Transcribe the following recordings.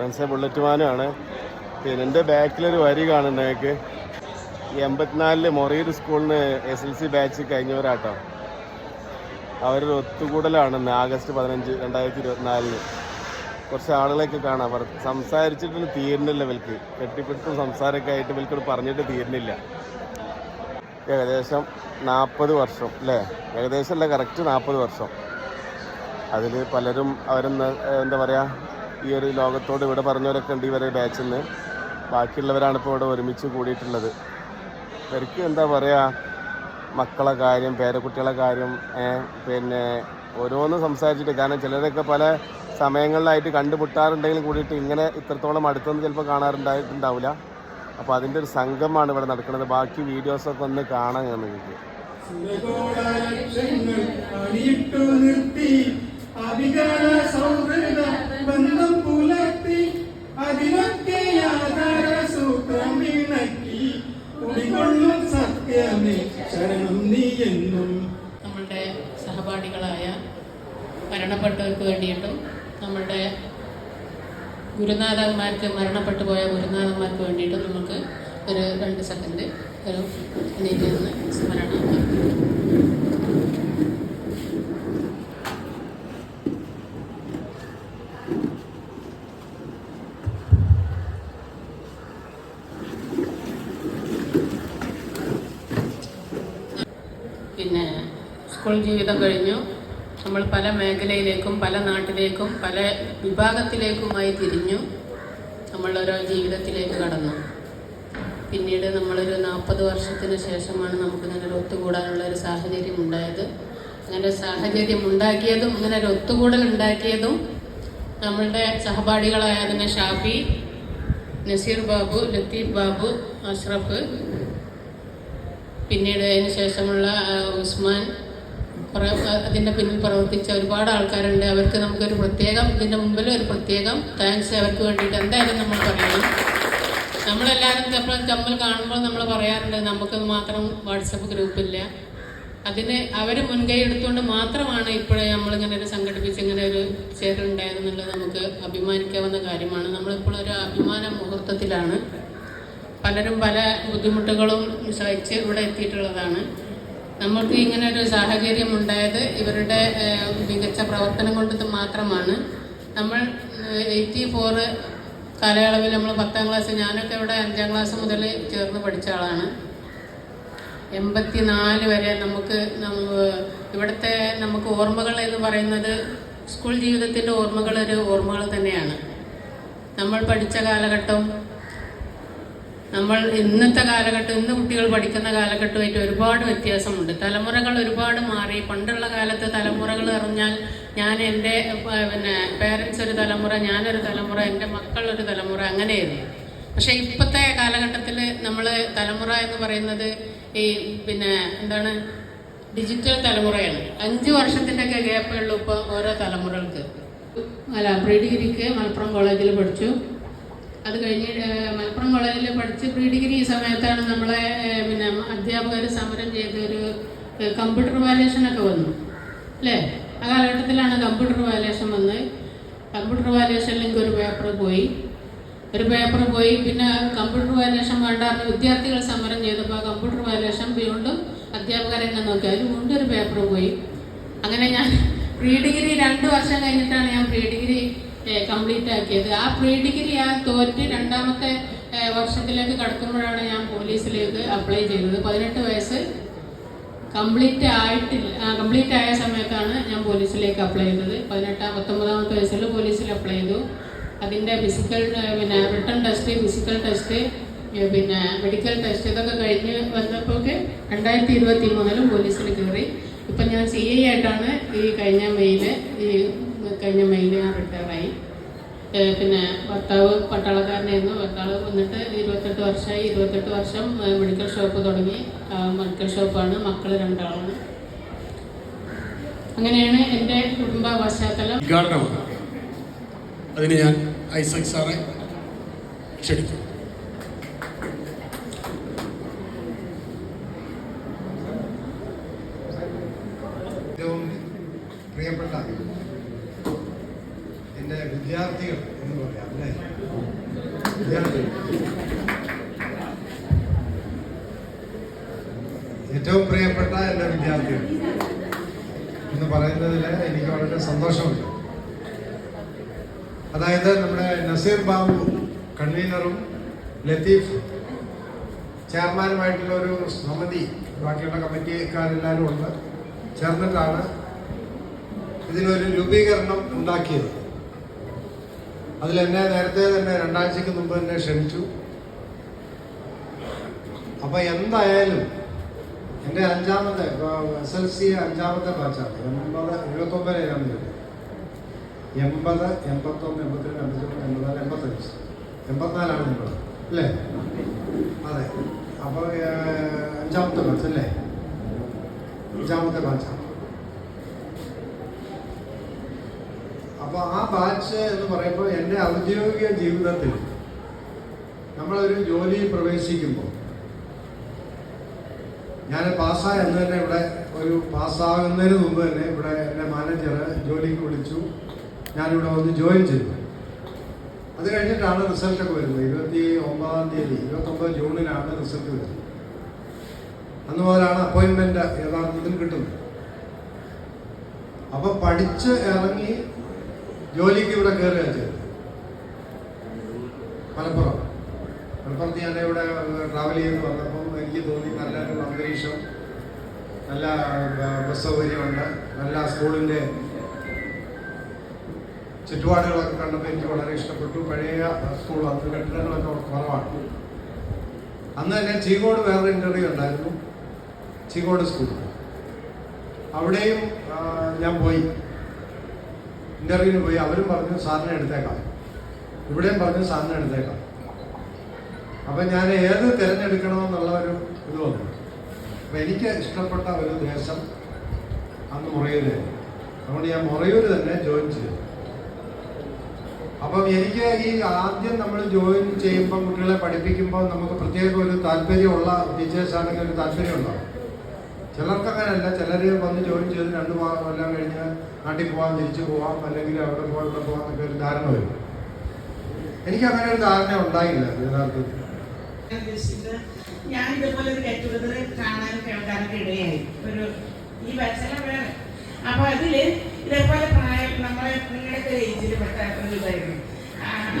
ഫ്രണ്ട്സെ bullet മാനുമാണ് പിന്നെ എന്റെ ബാക്കിലൊരു വരി കാണുന്നുണ്ട് നിങ്ങൾക്ക്. ഈ എൺപത്തിനാലിൽ മൊറീർ സ്കൂളിന് എസ് എൽ സി ബാച്ച് കഴിഞ്ഞവരാട്ടോ. അവരൊരു ഒത്തുകൂടലാണ് ഇന്ന് ആഗസ്റ്റ് പതിനഞ്ച് രണ്ടായിരത്തി ഇരുപത്തിനാലിന് കുറച്ച് ആളുകളെയൊക്കെ കാണാം. അവർ സംസാരിച്ചിട്ട് തീരുന്നില്ല ഇവൽക്ക് കെട്ടിപ്പിടുത്തും സംസാരമൊക്കെ ആയിട്ട് ഇവൽക്കോട് പറഞ്ഞിട്ട് തീരുന്നില്ല. ഏകദേശം നാൽപ്പത് വർഷം അല്ലേ? ഏകദേശം അല്ല കറക്റ്റ് നാൽപ്പത് വർഷം. അതിൽ പലരും അവരെന്ന് എന്താ പറയുക ഈ ഒരു ലോകത്തോട് ഇവിടെ പറഞ്ഞവരൊക്കെ ഉണ്ട് ഇവരെ ബാച്ചിൽ നിന്ന് ബാക്കിയുള്ളവരാണ് ഇപ്പോൾ ഇവിടെ ഒരുമിച്ച് കൂടിയിട്ടുള്ളത്. ഇവർക്ക് എന്താ പറയുക മക്കളെ കാര്യം പേരക്കുട്ടികളെ കാര്യം പിന്നെ ഓരോന്ന് സംസാരിച്ചിട്ട്. കാരണം ചിലരൊക്കെ പല സമയങ്ങളിലായിട്ട് കണ്ടുമുട്ടാറുണ്ടെങ്കിലും കൂടിയിട്ട് ഇങ്ങനെ ഇത്രത്തോളം അടുത്തൊന്നും ചിലപ്പോൾ കാണാറുണ്ടായിട്ടുണ്ടാവില്ല. അപ്പോൾ അതിന്റെ ഒരു സംഘമാണ് ഇവിടെ നടക്കുന്നത്. ബാക്കി വീഡിയോസൊക്കെ ഒന്ന് കാണാൻ ഞാൻ നിങ്ങൾക്ക്. സൗഹൃദ ബന്ധം പുലർത്തി അതിനൊക്കെ ആധാര സൂത്രം ഇണക്കി കുടികൊള്ളും സത്യമേ ശരണം നീ എന്നും. നമ്മളുടെ സഹപാഠികളായ മരണപ്പെട്ടവർക്ക് വേണ്ടിയിട്ടും നമ്മളുടെ ഗുരുനാഥന്മാർക്ക് മരണപ്പെട്ടു പോയ ഗുരുനാഥന്മാർക്ക് വേണ്ടിയിട്ടും നമുക്ക് ഒരു രണ്ട് സെക്കൻഡ് ഒരു എണീറ്റ് നിന്ന് സ്മരണം പിന്നെ സ്കൂൾ ജീവിതം കഴിഞ്ഞു. നമ്മൾ പല മേഖലയിലേക്കും പല നാട്ടിലേക്കും പല വിഭാഗത്തിലേക്കുമായി തിരിഞ്ഞു നമ്മൾ ഓരോ ജീവിതത്തിലേക്ക് കടന്നു. പിന്നീട് നമ്മളൊരു നാൽപ്പത് വർഷത്തിന് ശേഷമാണ് നമുക്ക് ഇങ്ങനെ ഒത്തുകൂടാനുള്ള ഒരു സാഹചര്യം ഉണ്ടായത്. അങ്ങനെ സാഹചര്യം ഉണ്ടാക്കിയതും ഇങ്ങനെ ഒരു ഒത്തുകൂടൽ ഉണ്ടാക്കിയതും നമ്മളുടെ സഹപാഠികളായ തന്നെ ഷാഫി നസീർ ബാബു ലത്തീഫ് ബാബു അഷ്റഫ് പിന്നീട് അതിന് ശേഷമുള്ള ഉസ്മാൻ അതിന്റെ പിന്നിൽ പ്രവർത്തിച്ച ഒരുപാട് ആൾക്കാരുണ്ട്. അവർക്ക് നമുക്കൊരു പ്രത്യേകം ഇതിന്റെ മുമ്പിൽ ഒരു പ്രത്യേകം താങ്ക്സ് അവർക്ക് വേണ്ടിയിട്ട് എന്തായാലും നമ്മൾ പറയണം. നമ്മളെല്ലാവരും ചിലപ്പോൾ തമ്മിൽ കാണുമ്പോൾ നമ്മൾ പറയാറുണ്ട് നമുക്ക് മാത്രം വാട്സപ്പ് ഗ്രൂപ്പില്ല അതിന് അവർ മുൻകൈ എടുത്തുകൊണ്ട് മാത്രമാണ് ഇപ്പോഴേ നമ്മളിങ്ങനെ ഒരു സംഘടിപ്പിച്ച് ഇങ്ങനെ ഒരു ചേരുണ്ടായതെന്നുള്ളത് നമുക്ക് അഭിമാനിക്കാവുന്ന കാര്യമാണ്. നമ്മളിപ്പോൾ ഒരു അഭിമാന മുഹൂർത്തത്തിലാണ്. പലരും പല ബുദ്ധിമുട്ടുകളും സഹിച്ച് ഇവിടെ എത്തിയിട്ടുള്ളതാണ്. നമ്മൾക്ക് ഇങ്ങനെ ഒരു സാഹചര്യം ഉണ്ടായത് ഇവരുടെ മികച്ച പ്രവർത്തനം കൊണ്ട് മാത്രമാണ്. നമ്മൾ എയ്റ്റി ഫോറ് കാലയളവിൽ നമ്മൾ പത്താം ക്ലാസ് ഞാനൊക്കെ ഇവിടെ അഞ്ചാം ക്ലാസ് മുതൽ ചേർന്ന് പഠിച്ച ആളാണ്. എൺപത്തിനാല് വരെ നമുക്ക് ഇവിടുത്തെ നമുക്ക് ഓർമ്മകൾ എന്ന് പറയുന്നത് സ്കൂൾ ജീവിതത്തിന്റെ ഓർമ്മകൾ ഒരു ഓർമ്മകൾ തന്നെയാണ്. നമ്മൾ പഠിച്ച കാലഘട്ടം നമ്മൾ ഇന്നത്തെ കാലഘട്ടം ഇന്ന് കുട്ടികൾ പഠിക്കുന്ന കാലഘട്ടമായിട്ട് ഒരുപാട് വ്യത്യാസമുണ്ട്. തലമുറകൾ ഒരുപാട് മാറി. പണ്ടുള്ള കാലത്ത് തലമുറകൾ അറിഞ്ഞാൽ ഞാൻ എന്റെ പിന്നെ പേരൻസ് ഒരു തലമുറ ഞാനൊരു തലമുറ എന്റെ മക്കൾ ഒരു തലമുറ അങ്ങനെയായിരുന്നു. പക്ഷേ ഇപ്പോഴത്തെ കാലഘട്ടത്തിൽ നമ്മൾ തലമുറ എന്ന് പറയുന്നത് ഈ പിന്നെ എന്താണ്? ഡിജിറ്റൽ തലമുറയാണ്. അഞ്ച് വർഷത്തിന്റെയൊക്കെ ഗ്യാപ്പേ ഇപ്പോൾ ഓരോ തലമുറകൾക്ക്. അല്ല പ്രീ ഡിഗ്രിക്ക് മലപ്പുറം കോളേജിൽ പഠിച്ചു. അത് കഴിഞ്ഞ് മലപ്പുറം കോളേജിൽ പഠിച്ച് പ്രീ ഡിഗ്രി സമയത്താണ് നമ്മളെ പിന്നെ അധ്യാപകർ സമരം ചെയ്ത ഒരു കമ്പ്യൂട്ടർ വാലേഷൻ ഒക്കെ വന്നു. അല്ലേ? ആ കാലഘട്ടത്തിലാണ് കമ്പ്യൂട്ടർ വാലേഷൻ വന്ന്. കമ്പ്യൂട്ടർ വാലേഷനിൽ ഒരു പേപ്പർ പോയി. ഒരു പേപ്പർ പോയി. പിന്നെ കമ്പ്യൂട്ടർ വാലേഷൻ വേണ്ടാന്ന് വിദ്യാർത്ഥികൾ സമരം ചെയ്തപ്പോൾ കമ്പ്യൂട്ടർ വാലേഷൻ വീണ്ടും അധ്യാപകരെ എന്നെ നോക്കി. അതിൽ വീണ്ടും ഒരു പേപ്പർ പോയി. അങ്ങനെ ഞാൻ പ്രീ ഡിഗ്രി രണ്ട് വർഷം കഴിഞ്ഞിട്ടാണ് ഞാൻ പ്രീ ഡിഗ്രി കംപ്ലീറ്റ് ആക്കിയത്. ആ പ്രീ ഡിഗ്രി ആ തോറ്റ് രണ്ടാമത്തെ വർഷത്തിലേക്ക് കടക്കുമ്പോഴാണ് ഞാൻ പോലീസിലേക്ക് അപ്ലൈ ചെയ്തത്. പതിനെട്ട് വയസ്സ് കംപ്ലീറ്റ് ആയിട്ടില്ല കംപ്ലീറ്റ് ആയ സമയത്താണ് ഞാൻ പോലീസിലേക്ക് അപ്ലൈ ചെയ്തത്. പതിനെട്ടാം പത്തൊമ്പതാമത്തെ വയസ്സിൽ പോലീസിൽ അപ്ലൈ ചെയ്തു. അതിന്റെ ഫിസിക്കൽ പിന്നെ റിട്ടേൺ ടെസ്റ്റ് ഫിസിക്കൽ ടെസ്റ്റ് പിന്നെ മെഡിക്കൽ ടെസ്റ്റ് ഇതൊക്കെ കഴിഞ്ഞ് വന്നപ്പോഴൊക്കെ രണ്ടായിരത്തി ഇരുപത്തി മൂന്നിലും പോലീസിൽ കയറി. ഇപ്പം ഞാൻ സി ഐ ആയിട്ടാണ് ഈ കഴിഞ്ഞ മെയ്യിൽ ഈ കഴിഞ്ഞ മെയ് ഞാൻ റിട്ടയറായി പിന്നെ ഭർത്താവ് പട്ടാളക്കാരനായിരുന്നു. ഭർത്താവ് വന്നിട്ട് ഇരുപത്തെട്ട് വർഷമായി. ഇരുപത്തെട്ട് വർഷം മെഡിക്കൽ ഷോപ്പ് തുടങ്ങി. മെഡിക്കൽ ഷോപ്പാണ് മക്കൾ രണ്ടാളാണ്. അങ്ങനെയാണ് എന്റെ കുടുംബ പശ്ചാത്തലം അതിന് ഞാൻ ഐസക് സാറെ ക്ഷണിക്കും ഏറ്റവും പ്രിയപ്പെട്ട വിദ്യാർത്ഥികൾ എന്ന് പറയാം അല്ലേ? ഏറ്റവും പ്രിയപ്പെട്ട എന്റെ വിദ്യാർത്ഥികൾ. എന്ന് പറയുന്നതിൽ എനിക്ക് വളരെ സന്തോഷമുണ്ട്. അതായത് നമ്മുടെ നസീർ ബാബു കൺവീനറും ലത്തീഫ് ചെയർമാനുമായിട്ടുള്ള ഒരു സമിതി ബാക്കിയുള്ള കമ്മിറ്റിക്കാരെല്ലാവരും ഉണ്ട്. ചേർന്നിട്ടാണ് ഇതിനൊരു രൂപീകരണം ഉണ്ടാക്കിയത്. അതിൽ എന്നെ നേരത്തെ തന്നെ രണ്ടാഴ്ചക്ക് മുമ്പ് എന്നെ ക്ഷണിച്ചു. അപ്പൊ എന്തായാലും എന്റെ അഞ്ചാമത്തെ എസ് എൽ സി അഞ്ചാമത്തെ ബാച്ചാണ് എൺപത് എഴുപത്തൊമ്പത് ഏഴാം തീയതി. എൺപത് എൺപത്തൊന്ന് എൺപത്തിരണ്ട് എൺപത്തിരണ്ട് എൺപത്തിനാല് എൺപത്തഞ്ച്. എൺപത്തിനാലാണ് നിങ്ങൾ അല്ലേ? അതെ. അപ്പോൾ അഞ്ചാമത്തെ ബാച്ച് അല്ലേ? അഞ്ചാമത്തെ ബാച്ചാണ് അപ്പോൾ ആ ബാച്ച് എന്ന് പറയുമ്പോൾ എന്റെ ഔദ്യോഗിക ജീവിതത്തിൽ നമ്മളൊരു ജോലിയിൽ പ്രവേശിക്കുമ്പോൾ ഞാൻ പാസ്സായ അന്ന് തന്നെ ഇവിടെ ഒരു പാസ്സാകുന്നതിന് മുമ്പ് തന്നെ ഇവിടെ എന്റെ മാനേജർ ജോലിക്ക് വിളിച്ചു. ഞാനിവിടെ വന്ന് ജോയിൻ ചെയ്തു. അത് കഴിഞ്ഞിട്ടാണ് റിസൾട്ടൊക്കെ വരുന്നത്. ഇരുപത്തി ഒമ്പതാം തീയതി ഇരുപത്തൊമ്പത് ജൂണിനാണ് റിസൾട്ട് വരുന്നത്. അന്ന് മുതലാണ് അപ്പോയിൻമെന്റ് യഥാർത്ഥത്തിൽ കിട്ടുന്നത്. അപ്പോൾ പഠിച്ച് ഇറങ്ങി ജോലിക്ക് ഇവിടെ കയറുകയാണ് ചെയ്തു മലപ്പുറം. മലപ്പുറത്ത് ഞാൻ ഇവിടെ ട്രാവൽ ചെയ്ത് വന്നപ്പം എനിക്ക് തോന്നി നല്ലൊരു അന്തരീക്ഷം നല്ല ബസ് സൗകര്യമുണ്ട് നല്ല സ്കൂളിന്റെ ചുറ്റുപാടുകളൊക്കെ കണ്ടപ്പോൾ എനിക്ക് വളരെ ഇഷ്ടപ്പെട്ടു. പഴയ സ്കൂൾ അത് കെട്ടിടങ്ങളൊക്കെ കുറവാണ്. അന്ന് തന്നെ ചീകോട് വേറൊരു ഇന്റർവ്യൂ ഉണ്ടായിരുന്നു. ചീകോട് സ്കൂൾ. അവിടെയും ഞാൻ പോയി. ഇന്റർവ്യൂവിന് പോയി അവരും പറഞ്ഞു സാറിനെ എടുത്തേക്കാം. ഇവിടെയും പറഞ്ഞു സാറിനെ എടുത്തേക്കാം. അപ്പം ഞാൻ ഏത് തിരഞ്ഞെടുക്കണമെന്നുള്ള ഒരു ഇത് വന്നു. അപ്പം എനിക്ക് ഇഷ്ടപ്പെട്ട ഒരു ദേശം അന്ന് മുറയൂരായിരുന്നു അതുകൊണ്ട് ഞാൻ മുറയൂർ തന്നെ ജോയിൻ ചെയ്തു. അപ്പം എനിക്ക് ഈ ആദ്യം നമ്മൾ ജോയിൻ ചെയ്യുമ്പോൾ കുട്ടികളെ പഠിപ്പിക്കുമ്പോൾ നമുക്ക് പ്രത്യേക ഒരു താല്പര്യമുള്ള ടീച്ചേഴ്സ് ആണെങ്കിൽ ഒരു താല്പര്യം ചിലർക്ക് അങ്ങനെയല്ല ചിലർ വന്ന് ജോലി ചെയ്ത് രണ്ട് മാസം എല്ലാം കഴിഞ്ഞ് നാട്ടിൽ പോകാം തിരിച്ചു പോവാം അല്ലെങ്കിൽ അവിടെ പോകാം ഇവിടെ പോകാം എന്നൊക്കെ ഒരു ധാരണ വരും. എനിക്ക് അങ്ങനെ ഒരു ധാരണ ഉണ്ടായില്ല യഥാർത്ഥത്തിൽ ഞാൻ ഇതുപോലെ ഒരു ഗെറ്റ് കാണാനും കേൾക്കാനൊക്കെ ഇടയായി. ഒരു ഈ വേറെ അപ്പൊ അതിൽ ഇതേപോലെ പ്രായം നമ്മളെ നിങ്ങളുടെ ഏജിൽ പെട്ട ഇതായിരുന്നു.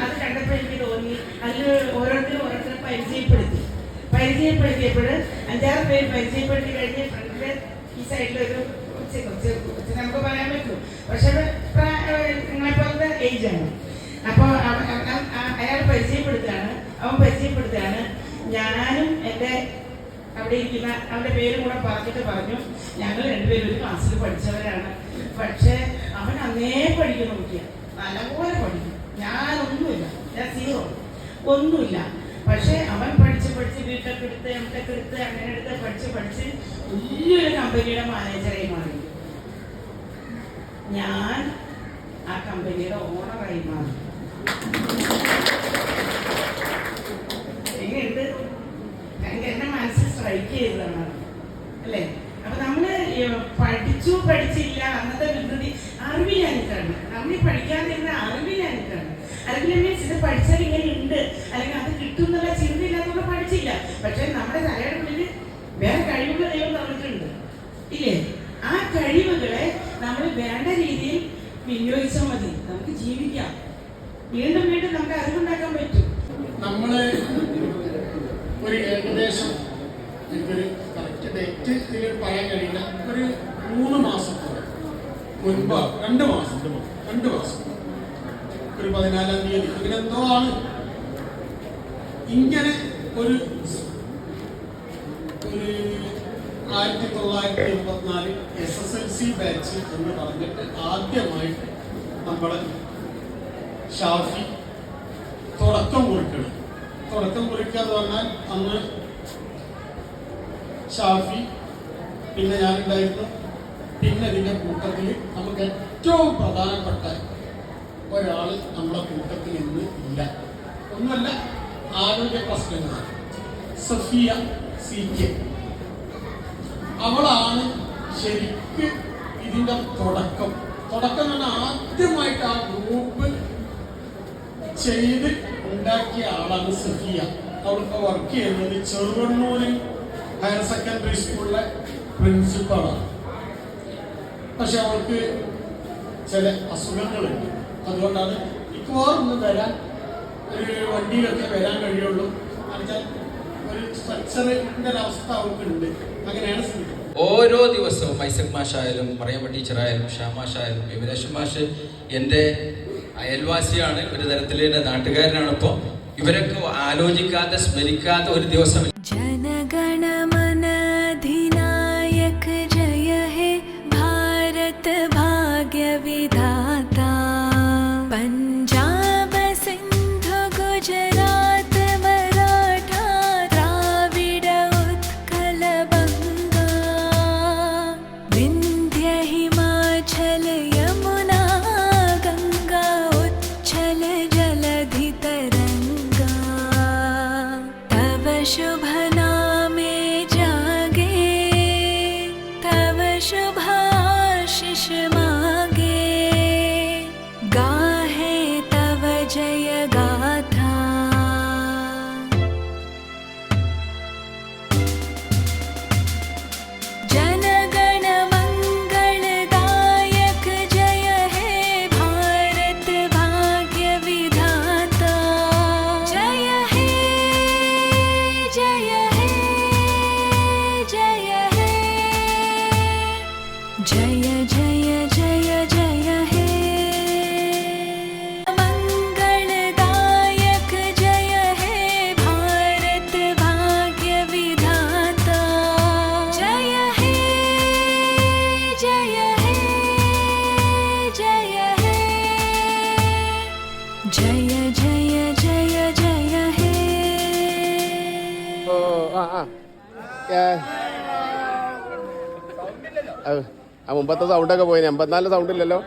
അത് കണ്ടപ്പോൾ എനിക്ക് തോന്നി അതിൽ ഓരോരുത്തരും ഓരോരുത്തരും പരിചയപ്പെടുത്തി. പരിചയപ്പെടുത്തിയപ്പോൾ അഞ്ചാറ് പേര് പരിചയപ്പെടുത്തി കഴിഞ്ഞ് സൈഡിലൊരു നമുക്ക് പറയാൻ പറ്റും. പക്ഷെ നിങ്ങളെപ്പോലത്തെ ഏജാണ് അപ്പോൾ അയാൾ പരിചയപ്പെടുത്തുകയാണ്. അവൻ പരിചയപ്പെടുത്തുകയാണ്. ഞാനും എന്റെ അവിടെ ഇരിക്കുന്ന അവന്റെ പേരും കൂടെ പറഞ്ഞിട്ട് പറഞ്ഞു. ഞങ്ങൾ രണ്ടുപേരും ഒരു ക്ലാസ്സിൽ പഠിച്ചവരാണ്. പക്ഷേ അവൻ അന്നേ പഠിക്കുന്ന കുട്ടിയാണ് നല്ലപോലെ പഠിക്കും. ഞാനൊന്നുമില്ല. ഞാൻ സീറോ ഒന്നുമില്ല. പക്ഷെ അവൻ പഠിച്ച് പഠിച്ച് ബിടെക് എടുത്ത് എംടെക്ക് എടുത്ത് അങ്ങനെ എടുത്ത് പഠിച്ച് പഠിച്ച് വലിയൊരു കമ്പനിയുടെ മാനേജറായി മാറി. ഞാൻ ആ കമ്പനിയുടെ ഓണറായി മാറി. എങ്ങനെയുണ്ട്? എന്റെ മനസ്സിൽ സ്ട്രൈക്ക് ചെയ്തതാണ്. അല്ലേ അപ്പൊ നമ്മൾ ഏർ പഠിച്ചു പഠിച്ചില്ല അന്നത്തെ വികൃതി അറിവില്ലാഞ്ഞിട്ടാണ് നമ്മൾ ഈ പഠിക്കാതിരുന്ന അറിവില്ലാഞ്ഞിട്ടാണ് അറിവില്ല മീൻസ് ഇത് പഠിച്ചാൽ ഇങ്ങനെ ഉണ്ട് അല്ലെങ്കിൽ അത് കിട്ടും എന്നുള്ള ചിന്തയില്ലാത്തതുകൊണ്ട് പഠിച്ചില്ല പക്ഷെ നമ്മുടെ തലയുടെ ഉള്ളിൽ വേറെ കഴിവുകൾ ദൈവം തന്നിട്ടുണ്ട്. ഇല്ലേ? ആ കഴിവുകളെ നമ്മൾ വേണ്ട രീതിയിൽ വിനിയോഗിച്ചാൽ മതി. നമുക്ക് ജീവിക്കാം. വീണ്ടും വീണ്ടും നമുക്ക് അറിവുണ്ടാക്കാൻ പറ്റും. നമ്മൾ ഒരു ഏകദേശം എനിക്കൊരു കറക്റ്റ് ഡേറ്റ് ഇതിൽ പറയാൻ കഴിയില്ല. ഒരു മൂന്ന് മാസത്തോളം. മുൻപ് രണ്ട് മാസം രണ്ട് മാസം ഒരു പതിനാലാം തീയതി. എന്തോ ആണ്. ഇങ്ങനെ ഒരു ഒരു ആയിരത്തി തൊള്ളായിരത്തി എൺപത്തിനാലിൽ S S L C batch എന്ന് പറഞ്ഞിട്ട് ആദ്യമായിട്ട് നമ്മളെ ഷാഫി തുടക്കം കുറിക്കണം. തുടക്കം കുറിക്കുക എന്ന് പറഞ്ഞാൽ അന്ന് ഷാഫി പിന്നെ ഞാനുണ്ടായിരുന്നു. പിന്നെ ഇതിന്റെ കൂട്ടത്തിൽ നമുക്ക് ഏറ്റവും പ്രധാനപ്പെട്ട ഒരാൾ നമ്മുടെ കൂട്ടത്തിൽ ഇന്ന് ഇല്ല. ഒന്നുമല്ല ആരോഗ്യ പ്രശ്നങ്ങൾ? സഫിയ സി കെ അവളാണ് ശരിക്ക് ഇതിന്റെ തുടക്കം. തുടക്കം പറഞ്ഞാൽ ആദ്യമായിട്ട് ആ ഗ്രൂപ്പ് ചെയ്ത് ഉണ്ടാക്കിയ ആളാണ് സഫിയ. അവൾക്ക് വർക്ക് ചെയ്യുന്നത് ചെറുവണ്ണൂരിൽ ഹയർ സെക്കൻഡറി സ്കൂളിലെ പ്രിൻസിപ്പളാണ് പക്ഷെ അവൾക്ക് ചില അസുഖങ്ങളുണ്ട്. അതുകൊണ്ടാണ് മിക്കവാറും വരാൻ ഒരു വണ്ടിയിലൊക്കെ വരാൻ കഴിയുള്ളൂ. ഒരു സ്ട്രക്ചറിന്റെ അവസ്ഥ അവൾക്കുണ്ട് അങ്ങനെയാണ് സ്ഥിതി. ഓരോ ദിവസവും ഐസക് മാഷായാലും മറിയമ്മ ടീച്ചറായാലും ഷാ മാഷായാലും വിമലേഷ് മാഷ് എന്റെ അയൽവാസിയാണ് ഒരു തരത്തിൽ എന്റെ നാട്ടുകാരനാണ്. ഇപ്പോൾ ഇവരൊക്കെ ആലോചിക്കാതെ സ്മരിക്കാത്ത ഒരു ദിവസം ആ മുമ്പത്തെ സൗണ്ടൊക്കെ പോയിന്. എൺപത്തിനാല് സൗണ്ട് ഇല്ലല്ലോ.